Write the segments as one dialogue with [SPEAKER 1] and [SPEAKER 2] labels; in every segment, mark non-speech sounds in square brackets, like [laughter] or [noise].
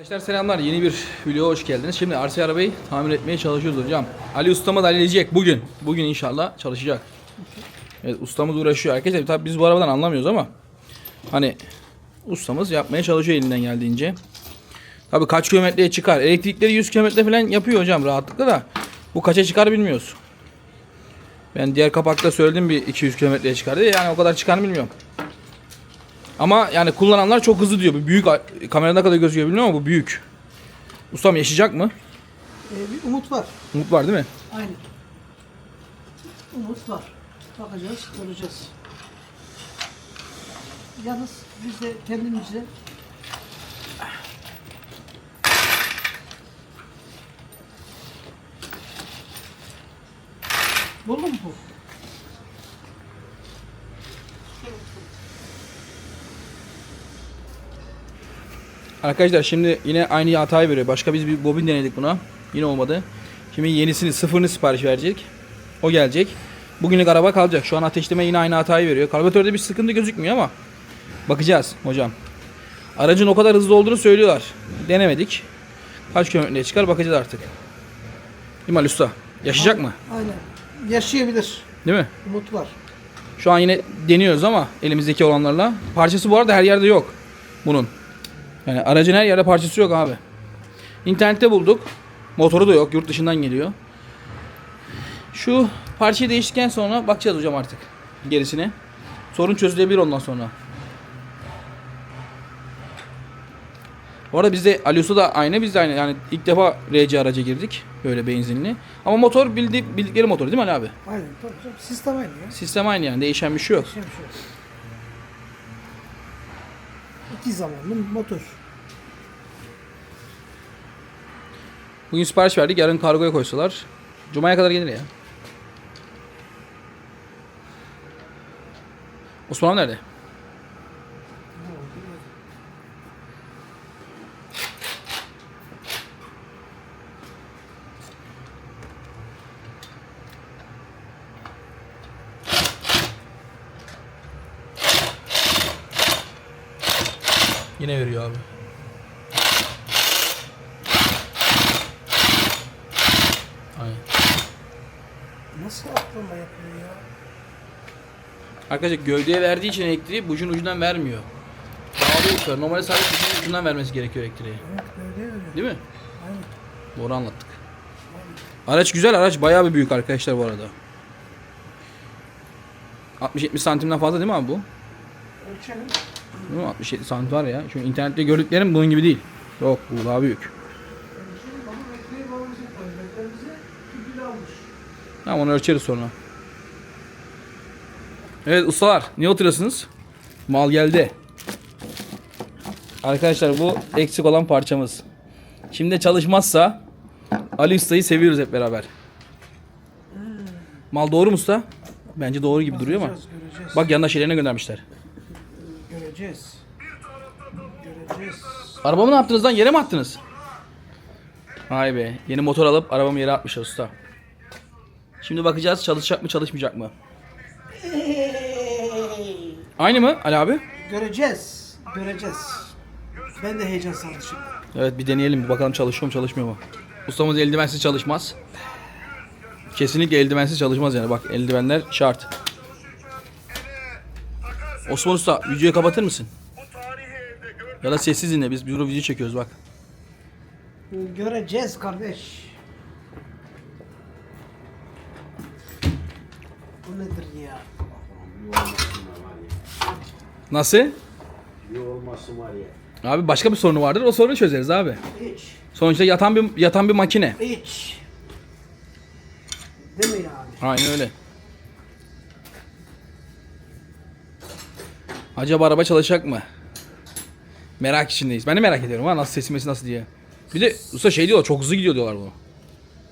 [SPEAKER 1] Arkadaşlar selamlar. Yeni bir videoya hoş geldiniz. Şimdi RC arabayı tamir etmeye çalışıyoruz hocam. Ali ustamız halledecek bugün. Bugün inşallah çalışacak. Evet ustamız uğraşıyor. Arkadaşlar tabii biz bu arabadan anlamıyoruz ama hani ustamız yapmaya çalışıyor elinden geldiğince. Tabii kaç kilometreye çıkar. Elektrikleri 100 kilometre falan yapıyor hocam rahatlıkla da. Bu kaça çıkar bilmiyoruz. Ben diğer kapakta söyledim bir 200 kilometreye çıkar diye. Yani o kadar çıkar bilmiyorum. Ama yani kullananlar çok hızlı diyor. Bu büyük kamerada kadar gözüküyor bilmiyorum ama bu büyük. Ustam yaşayacak mı?
[SPEAKER 2] Ee, bir umut var.
[SPEAKER 1] Umut var değil mi?
[SPEAKER 2] Aynen. Umut var. Bakacağız, göreceğiz. Yalnız biz de kendimizce Buldun mu
[SPEAKER 1] Arkadaşlar şimdi yine aynı hatayı veriyor. Başka biz bir bobin denedik buna. Yine olmadı. Şimdi yenisini sıfırını sipariş verecek. O gelecek. Bugünlük araba kalacak. Şu an ateşleme yine aynı hatayı veriyor. Karbüratörde bir sıkıntı gözükmüyor ama bakacağız hocam. Aracın o kadar hızlı olduğunu söylüyorlar. Denemedik. Kaç kilometreye çıkar bakacağız artık. İmal Usta yaşayacak mı?
[SPEAKER 2] Aynen. Yaşayabilir.
[SPEAKER 1] Değil mi?
[SPEAKER 2] Umut var.
[SPEAKER 1] Şu an yine deniyoruz ama elimizdeki olanlarla. Parçası bu arada her yerde yok bunun. Yani aracın her yerde parçası yok abi. İnternette bulduk. Motoru da yok. Yurt dışından geliyor. Şu parçayı değiştikten sonra bakacağız hocam artık gerisine. Sorun çözülebilir ondan sonra. Bu arada bizde Alios'u da aynı biz de aynı. Yani ilk defa RC araca girdik. Böyle benzinli. Ama motor bildi, bildikleri motor değil mi Ali abi?
[SPEAKER 2] Aynen. Tabii canım. Sistem aynı ya.
[SPEAKER 1] Sistem aynı yani. Değişen bir şey yok.
[SPEAKER 2] Şey, şey. İki zamanlı motor.
[SPEAKER 1] Bugün sipariş verdik. Yarın kargoya koysalar. Cuma'ya kadar gelir ya. Osman nerede? Yine veriyor abi. Aynen.
[SPEAKER 2] Nasıl aklama yapıyor ya?
[SPEAKER 1] Arkadaşlar gövdeye verdiği için elektriği bucun ucundan vermiyor. Bağlıyor yukarı. Normalde sadece bucun ucundan vermesi gerekiyor elektriği.
[SPEAKER 2] Evet böyle öyle.
[SPEAKER 1] Değil mi?
[SPEAKER 2] Aynen.
[SPEAKER 1] Doğru anlattık. Araç güzel. Araç bayağı bir büyük arkadaşlar bu arada. 60-70 santimden fazla değil mi abi bu?
[SPEAKER 2] Ölçelim.
[SPEAKER 1] Değil mi? 67 santim var ya. Şu internette gördüklerim bunun gibi değil. Yok bu daha büyük.
[SPEAKER 2] Ölçelim ama ekmeği babamızın koyacaklarımızı küpüyle almış.
[SPEAKER 1] Tamam onu ölçeriz sonra. Evet ustalar niye oturuyorsunuz? Mal geldi. Arkadaşlar bu eksik olan parçamız. Şimdi çalışmazsa Ali Usta'yı seviyoruz hep beraber. Mal doğru mu usta? Bence doğru gibi duruyor ama.
[SPEAKER 2] Göreceğiz.
[SPEAKER 1] Bak yanında şeylerine göndermişler.
[SPEAKER 2] Göreceğiz. Göreceğiz.
[SPEAKER 1] Arabamı ne yaptınız lan? Yere mi attınız? Vay be. Yeni motor alıp arabamı yere atmış usta. Şimdi bakacağız çalışacak mı çalışmayacak mı? Aynı mı Ali abi?
[SPEAKER 2] Göreceğiz. Göreceğiz. Ben de heyecan şimdi.
[SPEAKER 1] Evet bir deneyelim bir bakalım çalışıyor mu çalışmıyor mu? Ustamız eldivensiz çalışmaz. Kesinlikle eldivensiz çalışmaz yani bak eldivenler şart. Osman Usta videoyu kapatır mısın? Ya da sessiz dinle biz bir video çekiyoruz bak.
[SPEAKER 2] Göreceğiz kardeş. Bu nedir ya?
[SPEAKER 1] Nasıl?
[SPEAKER 3] İyi olması var ya.
[SPEAKER 1] Abi başka bir sorunu vardır o sorunu çözeriz abi.
[SPEAKER 2] Hiç.
[SPEAKER 1] Sonuçta yatan bir yatan bir makine.
[SPEAKER 2] Hiç. Değil mi yani?
[SPEAKER 1] Aynen öyle. Acaba araba çalışacak mı? Merak içindeyiz. Ben de merak ediyorum ha nasıl sesimesi nasıl diye. Bir de usta şey diyorlar çok hızlı gidiyor diyorlar bunu.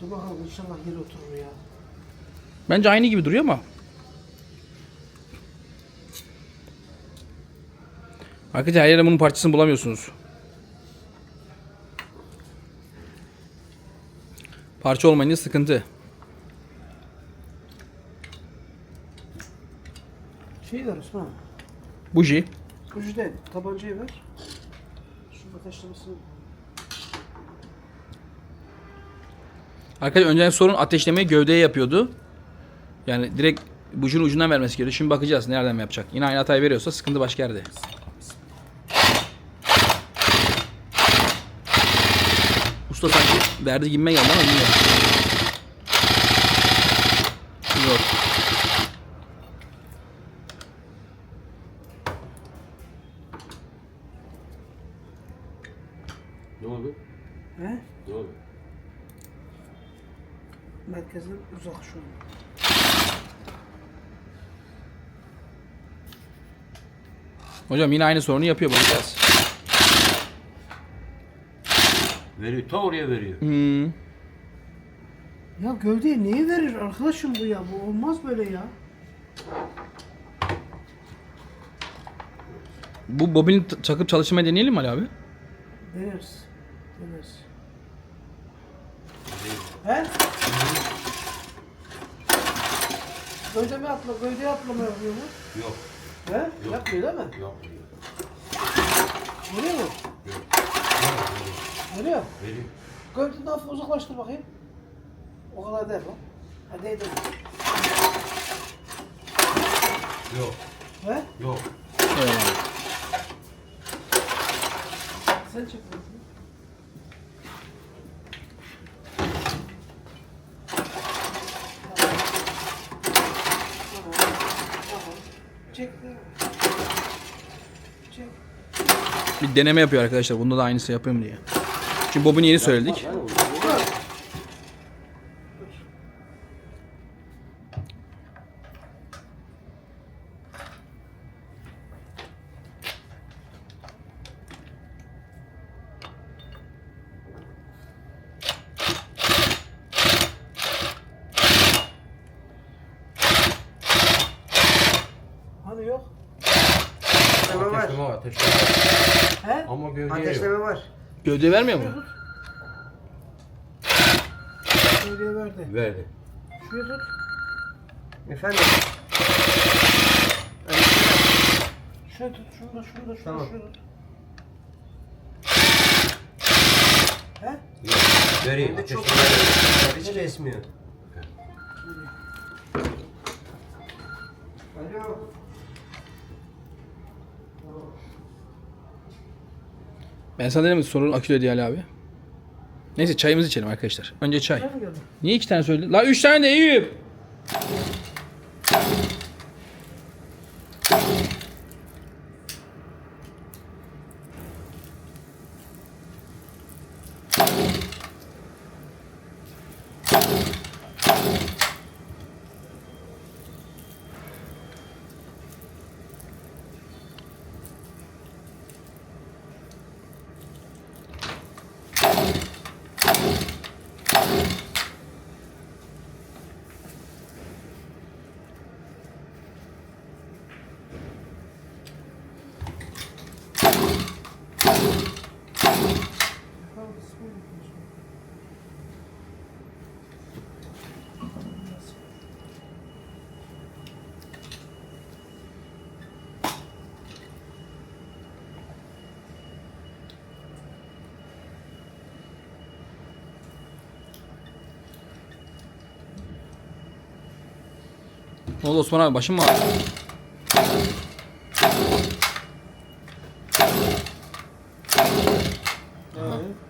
[SPEAKER 2] Dur bakalım inşallah yeri oturur ya.
[SPEAKER 1] Bence aynı gibi duruyor ama. Arkadaşlar her yerde bunun parçasını bulamıyorsunuz. Parça olmayınca sıkıntı.
[SPEAKER 2] Şey ver Osman.
[SPEAKER 1] Buji.
[SPEAKER 2] Buji de tabancayı ver. Şu ateşlemesini
[SPEAKER 1] Arkadaşlar önceden sorun ateşlemeyi gövdeye yapıyordu. Yani direkt bucun ucundan vermesi gerekiyor. Şimdi bakacağız nereden yapacak. Yine aynı hatayı veriyorsa sıkıntı başka yerde. Usta sanki verdi gibime geldi ama bilmiyorum. Yok.
[SPEAKER 3] Ne oldu?
[SPEAKER 2] He?
[SPEAKER 3] Ne oldu?
[SPEAKER 2] Merkezden uzak şu an.
[SPEAKER 1] Hocam yine aynı sorunu yapıyor bakacağız.
[SPEAKER 3] Veriyor. Ta oraya veriyor.
[SPEAKER 1] Hmm.
[SPEAKER 2] Ya gövdeye neyi verir arkadaşım bu ya? Bu olmaz böyle ya.
[SPEAKER 1] Bu bobini t- takıp çalıştırmayı deneyelim mi Ali abi?
[SPEAKER 2] Deneriz. Deneriz. He? Gövde mi atla? Gövdeye atlama yapıyor mu?
[SPEAKER 3] Yok.
[SPEAKER 2] He? Yapmıyor değil mi?
[SPEAKER 3] Yok.
[SPEAKER 2] Veriyor mu?
[SPEAKER 3] Yok.
[SPEAKER 2] Veriyor.
[SPEAKER 3] Veriyor.
[SPEAKER 2] Gövdeni hafif uzaklaştır bakayım. O kadar değil lan. Hadi değdir.
[SPEAKER 3] Yok.
[SPEAKER 2] He?
[SPEAKER 3] Yok.
[SPEAKER 2] Sen çek bakayım. Tamam. Tamam.
[SPEAKER 1] Bir deneme yapıyor arkadaşlar. Bunda da aynısı yapıyorum diye. Çünkü bobini yeni söyledik.
[SPEAKER 2] Hani yok?
[SPEAKER 4] Ateşleme var.
[SPEAKER 3] Ateşleme var. Ateşleme var.
[SPEAKER 2] He?
[SPEAKER 3] Ama gövdeye yok.
[SPEAKER 4] Ateşleme var.
[SPEAKER 1] Gövde vermiyor mu?
[SPEAKER 2] Şöyle verdi.
[SPEAKER 3] Verdi.
[SPEAKER 2] Şuraya tut.
[SPEAKER 4] Efendim.
[SPEAKER 2] Şuraya tut. Şurada, şurada, şurada,
[SPEAKER 4] Tamam.
[SPEAKER 2] şurada. He?
[SPEAKER 3] Yok.
[SPEAKER 4] Çok
[SPEAKER 3] Ateşleme var.
[SPEAKER 4] hiç kesmiyor. Alo.
[SPEAKER 1] Ben sana dedim sorun aküde diye Ali abi. Neyse çayımızı içelim arkadaşlar. Önce çay. Niye iki tane söyledin? La üç tane de Eyüp. Ne oldu Osman abi başım mı ağrıyor?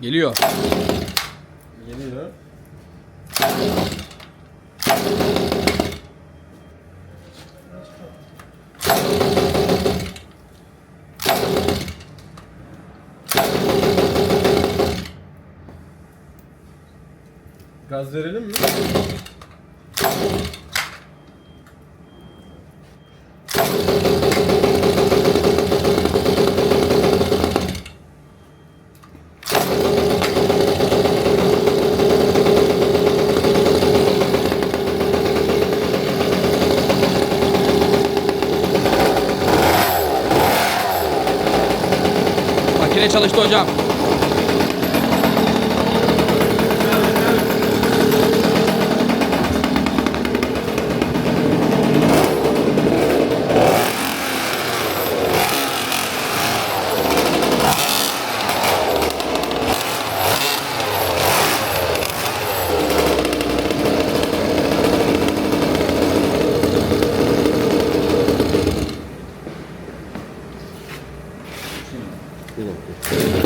[SPEAKER 1] Geliyor.
[SPEAKER 3] Geliyor.
[SPEAKER 5] Gaz verelim mi?
[SPEAKER 1] Makine çalıştı hocam. Bir dakika.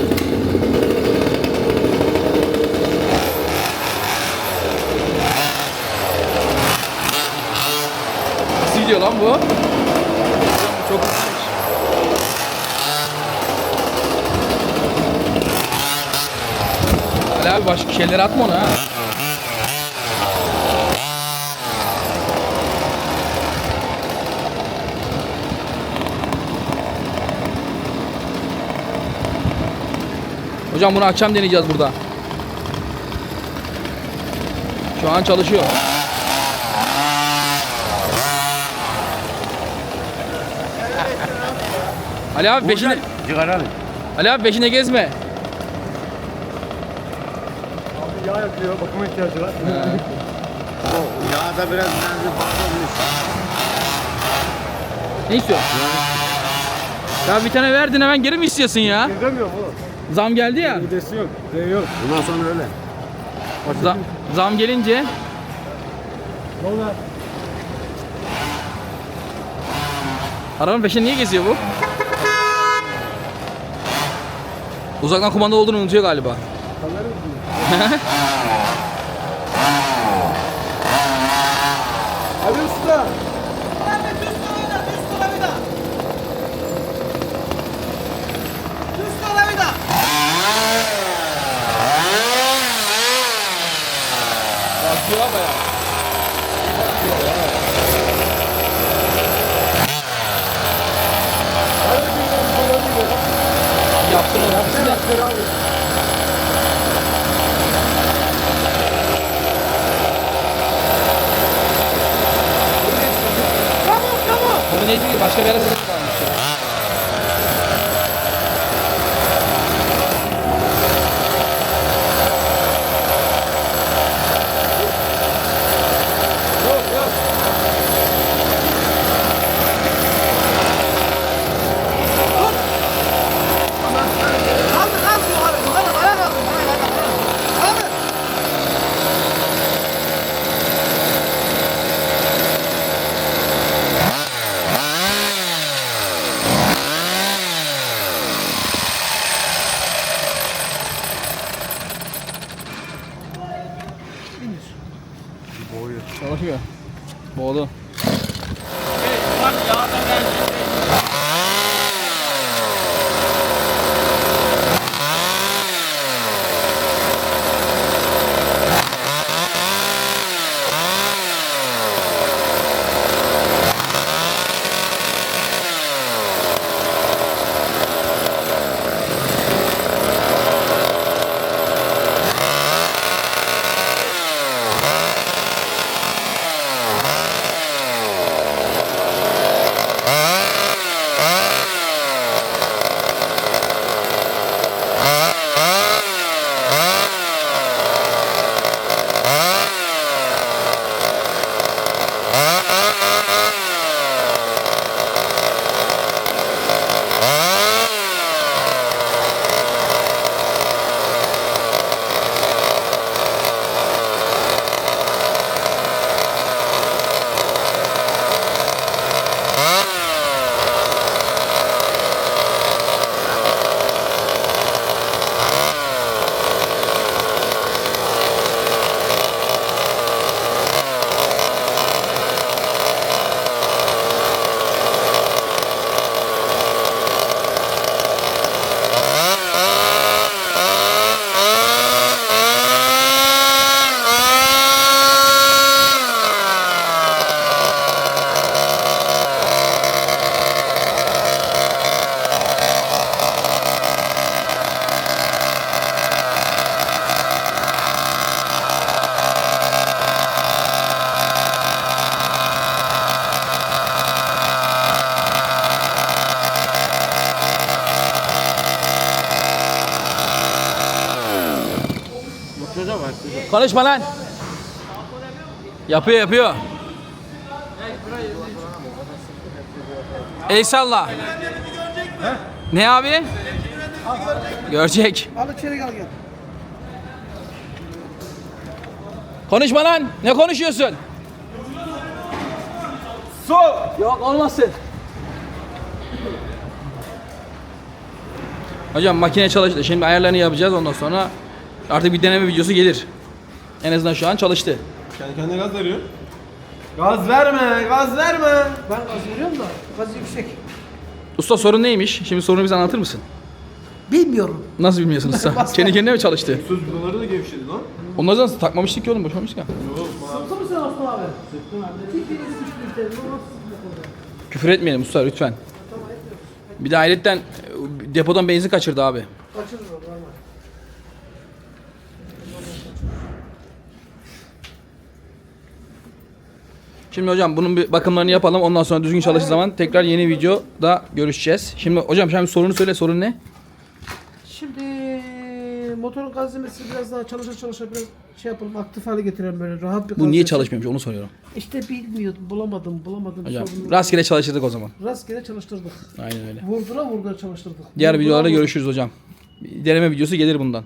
[SPEAKER 1] gidiyor lan bu. Çok hızlıymış. Hala abi başka şeyler atma ona ha. Hocam bunu akşam deneyeceğiz burada. Şu an çalışıyor. Ali abi peşinde
[SPEAKER 3] Çıkaralım.
[SPEAKER 1] Ali abi peşinde gezme.
[SPEAKER 5] Abi yağ yakıyor. Bakıma ihtiyacı var.
[SPEAKER 3] O yağda biraz benzin fazla olmuş.
[SPEAKER 1] Ne istiyorsun? Ya bir tane verdin hemen geri mi istiyorsun ya?
[SPEAKER 5] Gezemiyorum oğlum.
[SPEAKER 1] Zam geldi ya.
[SPEAKER 5] Midesi yok. D yok.
[SPEAKER 3] Bundan sonra öyle.
[SPEAKER 1] Za- zam gelince
[SPEAKER 5] Ne oldu?
[SPEAKER 1] arabanın peşinde niye geziyor bu? Uzaktan kumanda olduğunu unutuyor galiba.
[SPEAKER 5] Kanları mı? Ali Usta.
[SPEAKER 1] Bakıyor bayağı. Yaptım onu. Bunu neydi ki? Başka bir yere satın kalmıştı. Çalışmıyor. Boğdu. Konuşma lan. Yapıyor yapıyor. El salla. Ne abi? Görecek.
[SPEAKER 2] Al içeri gel gel.
[SPEAKER 1] Konuşma lan. Ne konuşuyorsun?
[SPEAKER 5] Su.
[SPEAKER 1] Yok olmasın. Hocam makine çalıştı. Şimdi ayarlarını yapacağız ondan sonra artık bir deneme videosu gelir. En azından şu an çalıştı.
[SPEAKER 5] Kendi kendine gaz veriyor.
[SPEAKER 2] Gaz verme, gaz verme. Ben gaz veriyorum da gaz yüksek.
[SPEAKER 1] Usta sorun neymiş? Şimdi sorunu bize anlatır mısın?
[SPEAKER 2] Bilmiyorum.
[SPEAKER 1] Nasıl bilmiyorsun usta? [laughs] Kendi kendine mi çalıştı?
[SPEAKER 5] Söz buraları da gevşedi lan.
[SPEAKER 1] Onları zaten takmamıştık ki oğlum boşamıştık ya.
[SPEAKER 2] Sıktı mı sen Osman abi? Sıktım abi. Yeri sıçtı?
[SPEAKER 1] Küfür etmeyelim usta lütfen. Bir de ayrıca depodan benzin kaçırdı abi.
[SPEAKER 2] Kaçırır o
[SPEAKER 1] Şimdi hocam bunun bir bakımlarını yapalım. Ondan sonra düzgün çalıştığı zaman tekrar yeni videoda görüşeceğiz. Şimdi hocam şimdi sorunu söyle. Sorun ne?
[SPEAKER 2] Şimdi motorun gazlemesi biraz daha çalışa çalışa biraz şey yapalım aktif hale getirelim böyle rahat bir
[SPEAKER 1] Bu niye
[SPEAKER 2] gazlemesi.
[SPEAKER 1] çalışmıyormuş onu soruyorum.
[SPEAKER 2] İşte bilmiyordum bulamadım bulamadım.
[SPEAKER 1] Hocam rastgele çalıştırdık o zaman.
[SPEAKER 2] Rastgele çalıştırdık.
[SPEAKER 1] Aynen öyle.
[SPEAKER 2] Vurdura vurdura çalıştırdık.
[SPEAKER 1] Diğer
[SPEAKER 2] Vurdura
[SPEAKER 1] videolarda
[SPEAKER 2] vurdura.
[SPEAKER 1] görüşürüz hocam. Bir deneme videosu gelir bundan.